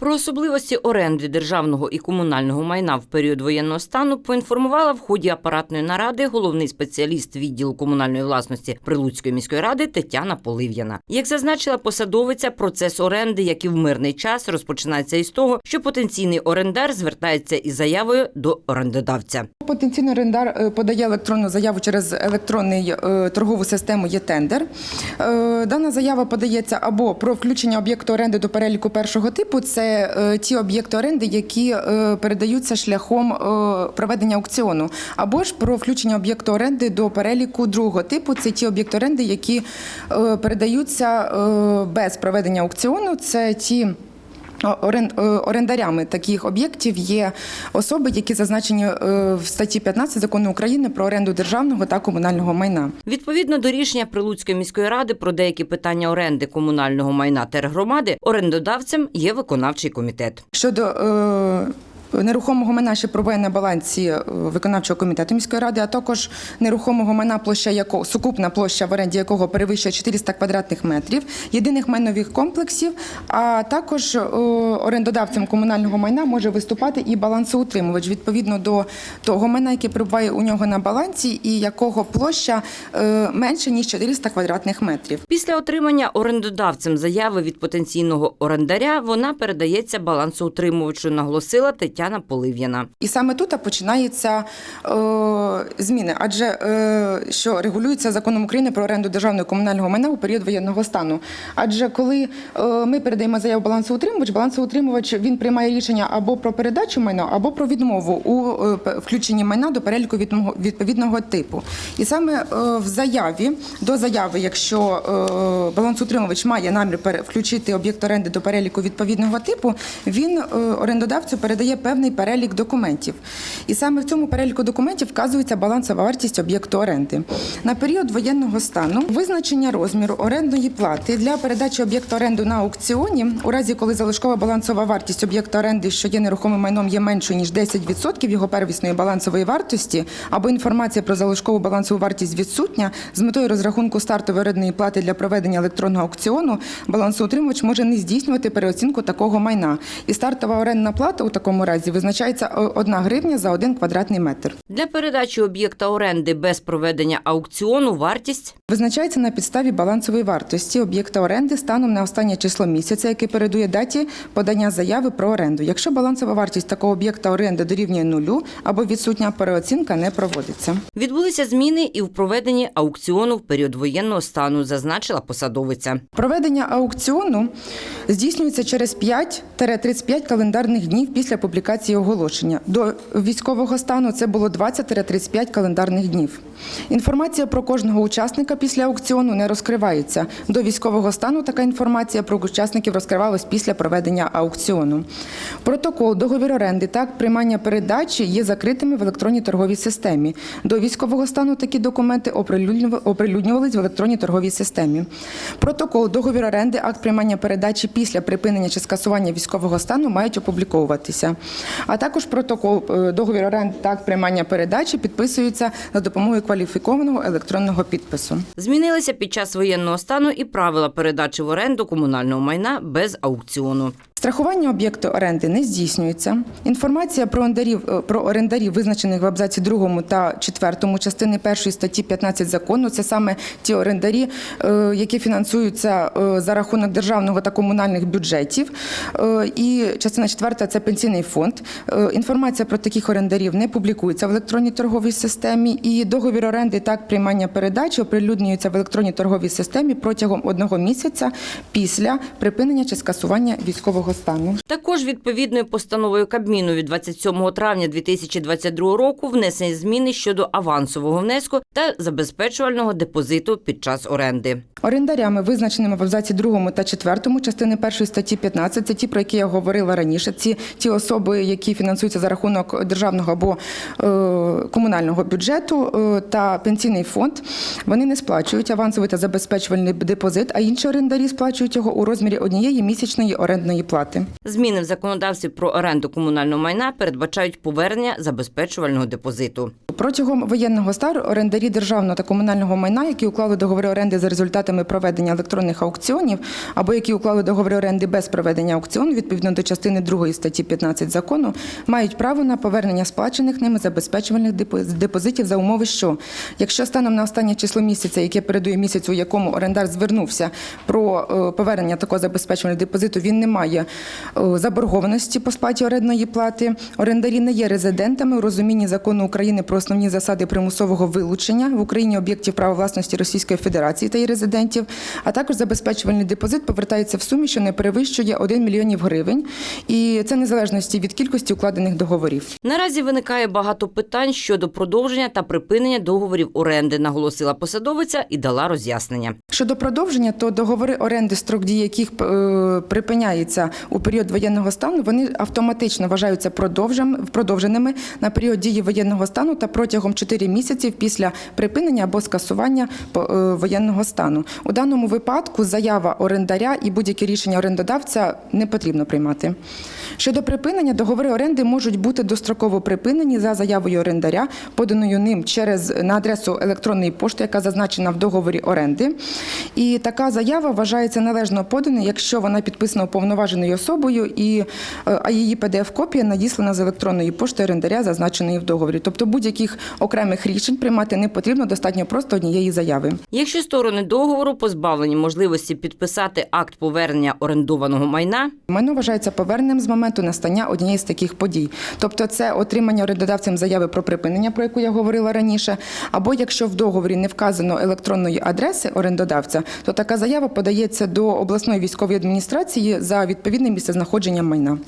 Про особливості оренди державного і комунального майна в період воєнного стану поінформувала в ході апаратної наради головний спеціаліст відділу комунальної власності Прилуцької міської ради Тетяна Полив'яна. Як зазначила посадовиця, процес оренди, як і в мирний час, розпочинається із того, що потенційний орендар звертається із заявою до орендодавця. Потенційний орендар е, подає електронну заяву через електронний е, торгову систему «Є-тендер». Е, Дана заява подається або про включення об'єкту оренди до переліку першого типу. Це е, ті об'єкти оренди, які е, передаються шляхом е, проведення аукціону, або ж про включення об'єкту оренди до переліку другого типу. Це ті об'єкти оренди, які е, передаються без проведення аукціону. Це ті Орендарями таких об'єктів є особи, які зазначені е, в статті 15 закону України про оренду державного та комунального майна. Відповідно до рішення Прилуцької міської ради про деякі питання оренди комунального майна тергромади, орендодавцем є виконавчий комітет. Щодо е, Нерухомого майна, що пробує на балансі е, виконавчого комітету міської ради, а також нерухомого майна, площа якого сукупна площа в оренді якого перевищує 400 квадратних метрів, єдиних майнових комплексів. А також е, орендодавцем комунального майна може виступати і балансоутримувач відповідно до того майна, яке перебуває у нього на балансі, і якого площа е, менше ніж 400 квадратних метрів. Після отримання орендодавцем заяви від потенційного орендаря вона передається балансоутримувачу, наголосила Тетяна Полив'яна. І саме тут починаються е, зміни, адже е, що регулюється законом України про оренду державного і комунального майна у період воєнного стану. Адже коли е, ми передаємо заяву балансоутримувач, балансоутримувач він приймає рішення або про передачу майна, або про відмову у е, включенні майна до переліку відповідного типу. І саме е, в заяві до заяви, якщо е, балансоутримувач має намір включити об'єкт оренди до переліку відповідного типу, він е, орендодавцю передає певний перелік документів. І саме в цьому переліку документів вказується балансова вартість об'єкту оренди. На період воєнного стану визначення розміру орендної плати для передачі об'єкту оренду на аукціоні, у разі коли залишкова балансова вартість об'єкта оренди, що є нерухомим майном, є меншою ніж 10% його первісної балансової вартості, або інформація про залишкову балансову вартість відсутня, з метою розрахунку стартової орендної плати для проведення електронного аукціону, балансоутримувач може не здійснювати переоцінку такого майна. І стартова орендна плата у такому разі визначається 1 гривня за 1 квадратний метр. Для передачі об'єкта оренди без проведення аукціону вартість Визначається на підставі балансової вартості об'єкта оренди станом на останнє число місяця, яке передує даті подання заяви про оренду. Якщо балансова вартість такого об'єкта оренди дорівнює нулю або відсутня переоцінка не проводиться. відбулися зміни і в проведенні аукціону в період воєнного стану, зазначила посадовиця. Проведення аукціону здійснюється через 5-35 календарних днів після публікації оголошення. До військового стану це було 20-35 календарних днів. Інформація про кожного учасника після аукціону не розкривається. До військового стану така інформація про учасників розкривалась після проведення аукціону. Протокол, договір оренди та приймання передачі є закритими в електронній торговій системі. До військового стану такі документи оприлюднюва- оприлюднювались в електронній торговій системі. Протокол, договір оренди, акт приймання передачі після припинення чи скасування військового стану мають опубліковуватися. А також протокол, е, договір оренди та акт приймання передачі підписуються за допомогою кваліфікованого електронного підпису. Змінилися під час воєнного стану і правила передачі в оренду комунального майна без аукціону. Страхування об'єкту оренди не здійснюється. Інформація про орендарів, е, про орендарів, визначених в абзаці 2 та 4 частини 1 статті 15 закону, це саме ті орендарі, е, які фінансуються е, за рахунок державного та комунальних бюджетів. І частина 4 – це пенсійний фонд. Інформація про таких орендарів не публікується в електронній торговій системі. І договір оренди так приймання передачі оприлюднюється в електронній торговій системі протягом одного місяця після припинення чи скасування військового стану. Також відповідною постановою Кабміну від 27 травня 2022 року внесені зміни щодо авансового внеску та забезпечувального депозиту під час оренди. Орендарями, визначеними в абзаці 2 та 4 частини 1 статті 15, це ті, про які я говорила раніше. Ці ті особи, які фінансуються за рахунок державного або е, комунального бюджету е, та пенсійний фонд, вони не сплачують авансовий та забезпечувальний депозит, а інші орендарі сплачують його у розмірі однієї місячної орендної плати. Плати. Зміни в законодавстві про оренду комунального майна передбачають повернення забезпечувального депозиту. Протягом воєнного стану орендарі державного та комунального майна, які уклали договори оренди за результатами проведення електронних аукціонів, або які уклали договори оренди без проведення аукціону, відповідно до частини 2 статті 15 закону, мають право на повернення сплачених ними забезпечувальних депо- депозитів за умови, що якщо станом на останнє число місяця, яке передує місяцю, у якому орендар звернувся про е, повернення такого забезпечувального депозиту, він не має заборгованості по сплаті орендної плати. Орендарі не є резидентами у розумінні закону України про основні засади примусового вилучення в Україні об'єктів права власності Російської Федерації та її резидентів, а також забезпечувальний депозит повертається в сумі, що не перевищує 1 мільйонів гривень, і це незалежності від кількості укладених договорів. Наразі виникає багато питань щодо продовження та припинення договорів оренди, наголосила посадовиця і дала роз'яснення. Щодо продовження, то договори оренди, строк дії яких е, припиняється у період воєнного стану, вони автоматично вважаються продовженими на період дії воєнного стану та протягом 4 місяців після припинення або скасування е, воєнного стану. У даному випадку заява орендаря і будь-які рішення орендодавця не потрібно приймати. Щодо припинення, договори оренди можуть бути достроково припинені за заявою орендаря, поданою ним через на адресу електронної пошти, яка зазначена в договорі оренди. І така заява вважається належно поданою, якщо вона підписана уповноваженою особою, і, е, а її PDF-копія надіслана з електронної пошти орендаря, зазначеної в договорі. Тобто будь-яких окремих рішень приймати не потрібно, достатньо просто однієї заяви. Якщо сторони договору позбавлені можливості підписати акт повернення орендованого майна, Майно вважається поверненим з моменту настання однієї з таких подій. Тобто, це отримання орендодавцем заяви про припинення, про яку я говорила раніше, або якщо в договорі не вказано електронної адреси орендодавця, то така заява подається до обласної військової адміністрації за відповідним місцезнаходження майна.